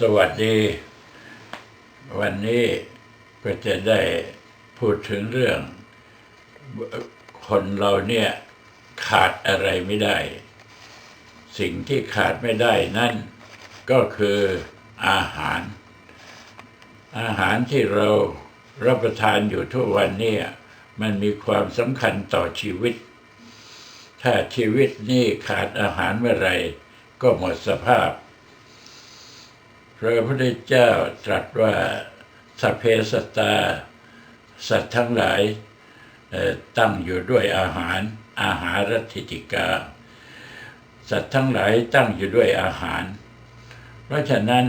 สวัสดี วันนี้ก็จะได้พูดถึงเรื่อง คนเราเนี่ยขาดอะไรไม่ได้ สิ่งที่ขาดไม่ได้นั่นก็คืออาหาร อาหารที่เรารับประทานอยู่ทุกวันเนี่ยมันมีความสำคัญต่อชีวิต ถ้าชีวิตนี่ขาดอาหารเมื่อไหรก็หมดสภาพ พระพุทธเจ้าตรัสว่าสัพเพสตตา สัตว์ทั้งหลายตั้งอยู่ด้วยอาหารอาหารรัติติกา สัตว์ทั้งหลายตั้งอยู่ด้วยอาหาร เพราะฉะนั้น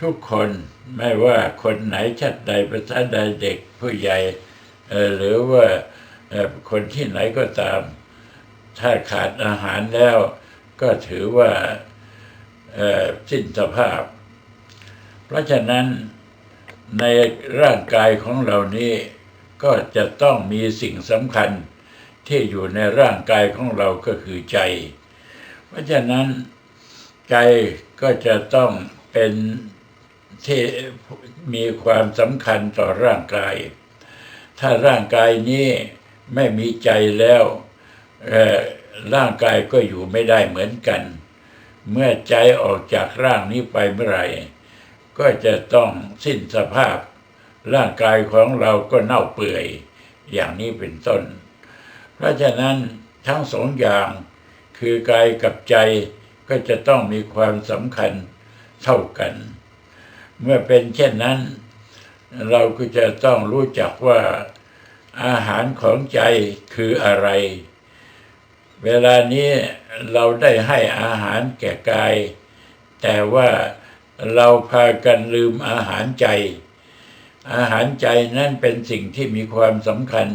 ทุกคนไม่ว่าคนไหนชาติใดภาษาใดเด็กผู้ใหญ่หรือว่าคนที่ไหนก็ตาม ถ้าขาดอาหารแล้วก็ถือว่าสิ้นสภาพ เพราะฉะนั้นในร่างกายของเรานี้ก็จะต้องมีสิ่งสำคัญที่อยู่ในร่างกายของเราก็คือใจ เพราะฉะนั้นใจก็จะต้องเป็นที่มีความสำคัญต่อร่างกาย ถ้าร่างกายนี้ไม่มีใจแล้วร่างกายก็อยู่ไม่ได้เหมือนกัน เมื่อใจออกจากร่างนี้ไปเมื่อไหร่ ก็จะต้องสิ้นสภาพ ร่างกายของเราก็เน่าเปื่อยอย่างนี้เป็นต้น เพราะฉะนั้นทั้งสองอย่างคือกายกับใจก็จะต้องมีความสำคัญเท่ากัน เมื่อเป็นเช่นนั้น เราก็จะต้องรู้จักว่าอาหารของใจคืออะไร เวลานี้เราได้ให้อาหารแก่กาย แต่ว่า เราพากันลืมอาหารใจ อาหารใจนั่นเป็นสิ่งที่มีความสำคัญ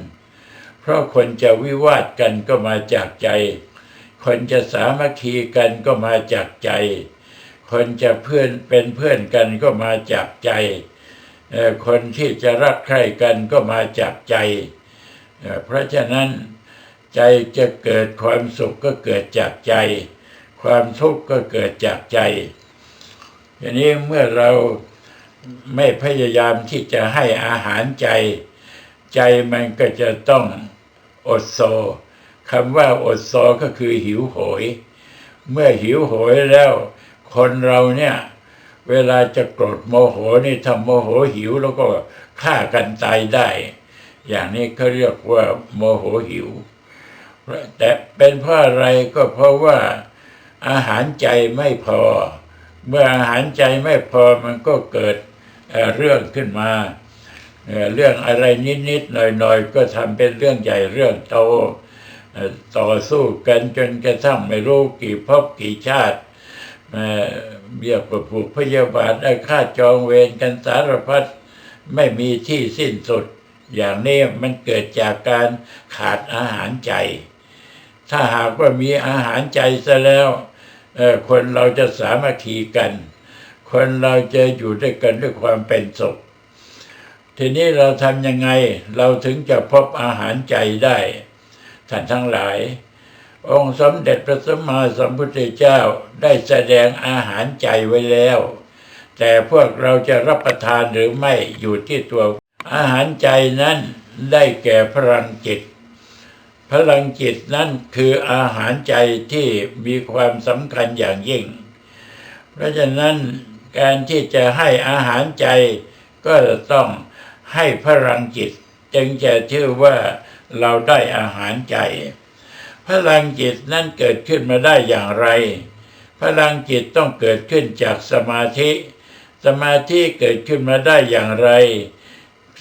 เพราะคนจะวิวาทกันก็มาจากใจ คนจะสามัคคีกันก็มาจากใจ คนจะเพื่อนเป็นเพื่อนกันก็มาจากใจ คนที่จะรักใคร่กันก็มาจากใจ เพราะฉะนั้นใจจะเกิดความสุขก็เกิดจากใจ ความทุกข์ก็เกิดจากใจ ทีนี้เมื่อเราไม่พยายามที่จะให้อาหารใจ ใจมันก็จะต้องอดโซคำว่าอดโซก็คือหิวโหย เมื่อหิวโหยแล้ว คนเราเนี่ยเวลาจะโกรธโมโหนี่ทำโมโหหิวแล้วก็ฆ่ากันตายได้ อย่างนี้เขาเรียกว่าโมโหหิว แต่เป็นเพราะอะไรก็เพราะว่าอาหารใจไม่พอ เมื่ออาหารใจไม่พอมันก็เกิดเเรื่องขึ้นมาเเรื่องอะไรนิดๆหน่อยๆ ก็ทำเป็นเรื่องใหญ่เรื่องโตต่อสู้กันจนกระทั่งไม่รู้กี่ภพกี่ชาติเอ่อเบียกประผูกพยาบาทได้ค่าจองเวรกันสารพัดไม่มีที่สิ้นสุด อย่างนี้มันเกิดจากการขาดอาหารใจ ถ้าหากว่ามีอาหารใจซะแล้ว คนเราจะสามัคคีกัน คนเราจะอยู่ด้วยกันด้วยความเป็นสุข ทีนี้เราทำยังไงเราถึงจะพบอาหารใจได้ท่านทั้งหลาย องค์สมเด็จพระสัมมาสัมพุทธเจ้าได้แสดงอาหารใจไว้แล้ว แต่พวกเราจะรับประทานหรือไม่อยู่ที่ตัวอาหารใจนั้นได้แก่พลังจิต พลังจิตนั่นคืออาหารใจที่มีความสำคัญอย่างยิ่ง เพราะฉะนั้นการที่จะให้อาหารใจก็จะต้องให้พลังจิต จึงจะชื่อว่าเราได้อาหารใจ พลังจิตนั่นเกิดขึ้นมาได้อย่างไร พลังจิตต้องเกิดขึ้นจากสมาธิ สมาธิเกิดขึ้นมาได้อย่างไร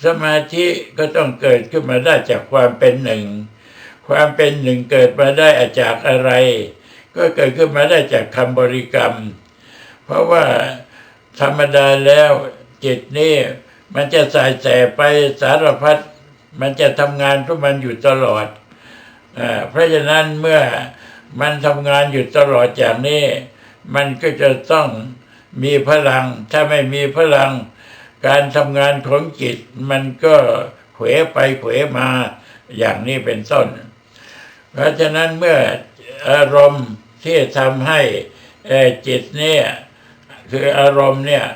สมาธิก็ต้องเกิดขึ้นมาได้จากความเป็นหนึ่ง ความเป็นหนึ่งเกิดมาได้จากอะไร ก็เกิดขึ้นมาได้จากคำบริกรรม เพราะว่าธรรมดาแล้วจิตนี่มันจะสายแสไปสารพัดมันจะทำงานของมันอยู่ตลอดอาเพราะฉะนั้นเมื่อมันทำงานอยู่ตลอดอย่างนี้ มันก็จะต้องมีพลัง ถ้าไม่มีพลัง การทำงานของจิตมันก็เขวไปเขวมาอย่างนี้เป็นต้น เพราะฉะนั้นเมื่ออารมณ์ที่ทำให้จิตเนี่ยคืออารมณ์เนี่ย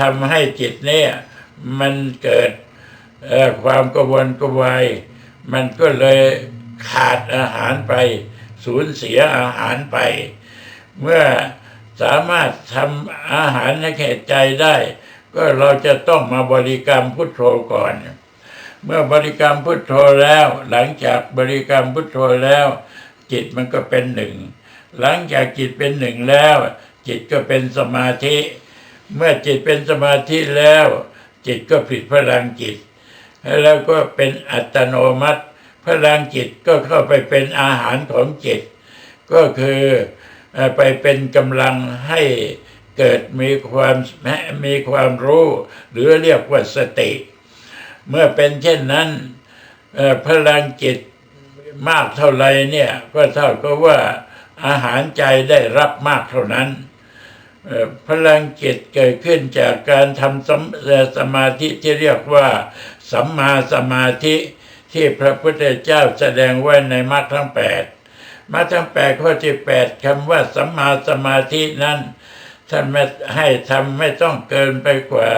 ทำให้จิตเนี่ยมันเกิดความกวนกวาย มันก็เลยขาดอาหารไป สูญเสียอาหารไป เมื่อสามารถทำอาหารให้แก่ใจได้ ก็เราจะต้องมาบริกรรมพุทโธก่อน เมื่อบริกรรมพุทโธแล้ว หลังจากบริกรรมพุทโธแล้ว จิตมันก็เป็นหนึ่ง หลังจากจิตเป็นหนึ่งแล้ว จิตก็เป็นสมาธิ เมื่อจิตเป็นสมาธิแล้ว จิตก็ผลิตพลังจิต แล้วก็เป็นอัตโนมัติ พลังจิตก็เข้าไปเป็นอาหารของจิต ก็คือไปเป็นกำลังให้เกิดมีความมีความรู้ หรือเรียกว่าสติ เมื่อเป็นเช่นนั้นพลังจิตมากเท่าไรเนี่ยก็เท่ากับว่าอาหารใจได้รับมากเท่านั้น พลังจิตเกิดขึ้นจากการทำสมสมาธิที่เรียกว่าสัมมาสมาธิที่พระพุทธเจ้าแสดงไว้ในมรรคทั้งแปดมรรคทั้งแปดข้อที่แปดคำว่าสัมมาสมาธินั้นท่านไม่ให้ทำไม่ต้องเกินไปกว่า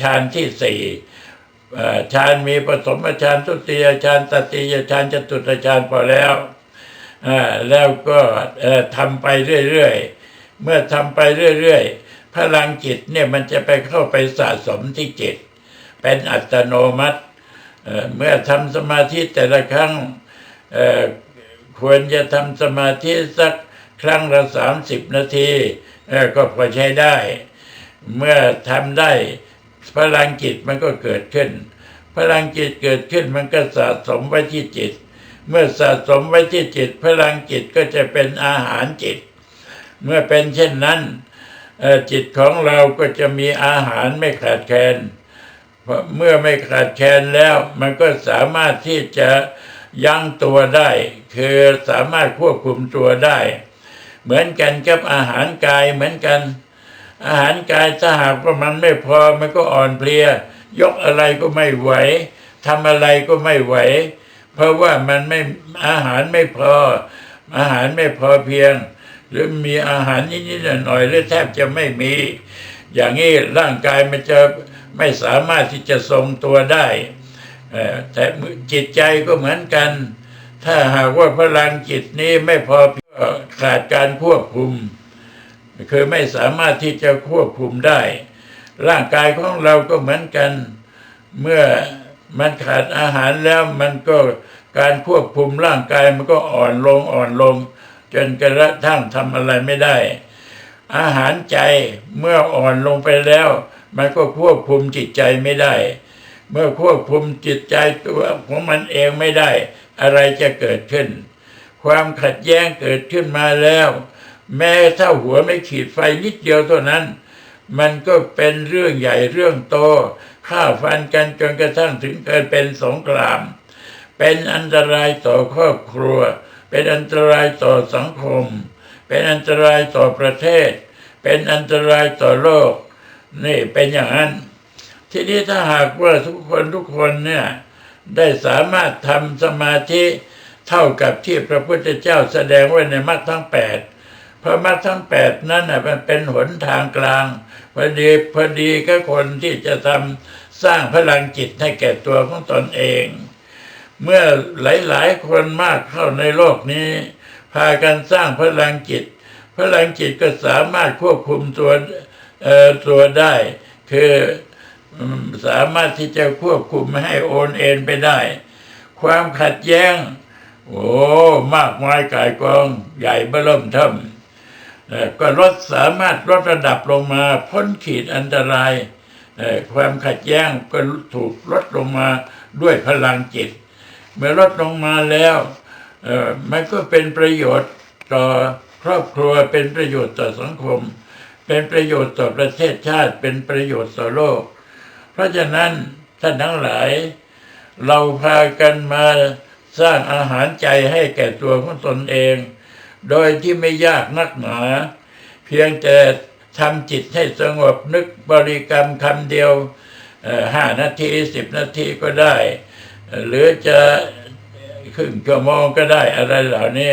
ฌานที่สี่ ฌานมีปฐมฌานทุติยฌานตติยฌานจตุตฌานพอแล้วแล้วก็ทำไปเรื่อยๆ เมื่อทำไปเรื่อยๆ พลังจิตเนี่ยมันจะไปเข้าไปสะสมที่จิต เป็นอัตโนมัติเมื่อทำสมาธิแต่ละครั้งควรจะทำสมาธิสักครั้งละสามสิบนาทีก็พอใช้ได้ เมื่อทำได้ พลังจิตมันก็เกิดขึ้น พลังจิตเกิดขึ้นมันก็สะสมไว้ที่จิต เมื่อสะสมไว้ที่จิต พลังจิตก็จะเป็นอาหารจิต เมื่อเป็นเช่นนั้นจิตของเราก็จะมีอาหารไม่ขาดแคลนเมื่อไม่ขาดแคลนแล้ว มันก็สามารถที่จะยั้งตัวได้ คือสามารถควบคุมตัวได้ เหมือนกันกับอาหารกายเหมือนกัน อาหารกายถ้าหากว่ามันไม่พอมันก็อ่อนเพลีย ยกอะไรก็ไม่ไหวทำอะไรก็ไม่ไหว เพราะว่ามันไม่อาหารไม่พอ อาหารไม่พอเพียง หรือมีอาหารนิดๆหน่อยๆหรือแทบจะไม่มี อย่างนี้ร่างกายมันจะไม่สามารถที่จะทรงตัวได้แต่จิตใจก็เหมือนกัน ถ้าหากว่าพลังจิตนี้ไม่พอเพียงขาดการควบคุม คือไม่สามารถที่จะควบคุมได้ ร่างกายของเราก็เหมือนกัน เมื่อมันขาดอาหารแล้วมันก็การควบคุมร่างกายมันก็อ่อนลงอ่อนลง จนกระทั่งทำอะไรไม่ได้ อาหารใจเมื่ออ่อนลงไปแล้ว มันก็ควบคุมจิตใจไม่ได้ เมื่อควบคุมจิตใจตัวของมันเองไม่ได้ อะไรจะเกิดขึ้น ความขัดแย้งเกิดขึ้นมาแล้ว แม้ถ้าหัวไม่ขีดไฟนิดเดียวเท่านั้น มันก็เป็นเรื่องใหญ่เรื่องโตฆ่าฟันกันจนกระทั่งถึงเกิดเป็นสงคราม เป็นอันตรายต่อครอบครัว เป็นอันตรายต่อสังคม เป็นอันตรายต่อประเทศ เป็นอันตรายต่อโลก นี่เป็นอย่างนั้น ทีนี้ถ้าหากว่าทุกคนทุกคนเนี่ยได้สามารถทำสมาธิเท่ากับที่พระพุทธเจ้าแสดงไว้ในมรรคทั้งแปด พราะมรรคทั้งแปดนั้นน่ะมันเป็นหนทางกลาง พอดีพอดีก็คนที่จะทำสร้างพลังจิตให้แก่ตัวของตนเอง เมื่อหลายๆคนมากเข้าในโลกนี้ พากันสร้างพลังจิต พลังจิตก็สามารถควบคุมตัวเอ่อตัวได้ คือสามารถที่จะควบคุมให้โอนเอ็นไปได้ ความขัดแย้ง โอ้ มากมายกายกองใหญ่เบ้อเริ่มเท่ ก็ลดสามารถลดระดับลงมา พ้นขีดอันตราย ความขัดแย้งก็ถูกลดลงมาด้วยพลังจิต เมื่อลดลงมาแล้วมันก็เป็นประโยชน์ต่อครอบครัวเป็นประโยชน์ต่อสังคม เป็นประโยชน์ต่อประเทศชาติ เป็นประโยชน์ต่อโลก เพราะฉะนั้นท่านทั้งหลาย เราพากันมาสร้างอาหารใจให้แก่ตัวของตนเอง โดยที่ไม่ยากนักหนา เพียงแต่ทำจิตให้สงบนึกบริกรรมคำเดียวห้านาทีสิบนาทีก็ได้ หรือจะครึ่งชั่วโมงก็ได้อะไรเหล่านี้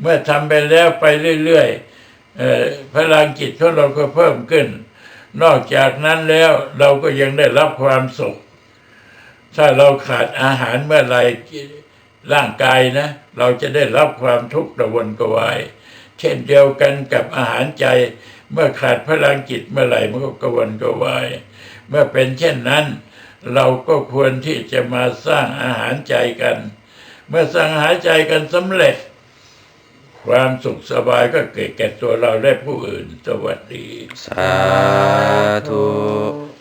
เมื่อทำไปแล้วไปเรื่อยๆพลังจิตของเราก็เพิ่มขึ้น นอกจากนั้นแล้วเราก็ยังได้รับความสุข ถ้าเราขาดอาหารเมื่อไหร่ ร่างกายนะ เราจะได้รับความทุกข์ระวนกระวาย เช่นเดียวกันกับอาหารใจ เมื่อขาดพลังจิตเมื่อไหร่มันก็กระวนกระวาย เมื่อเป็นเช่นนั้น เราก็ควรที่จะมาสร้างอาหารใจกัน เมื่อสร้างอาหารใจกันสำเร็จ ความสุขสบายก็เกิดแก่ตัวเราและผู้อื่น สวัสดี สาธุ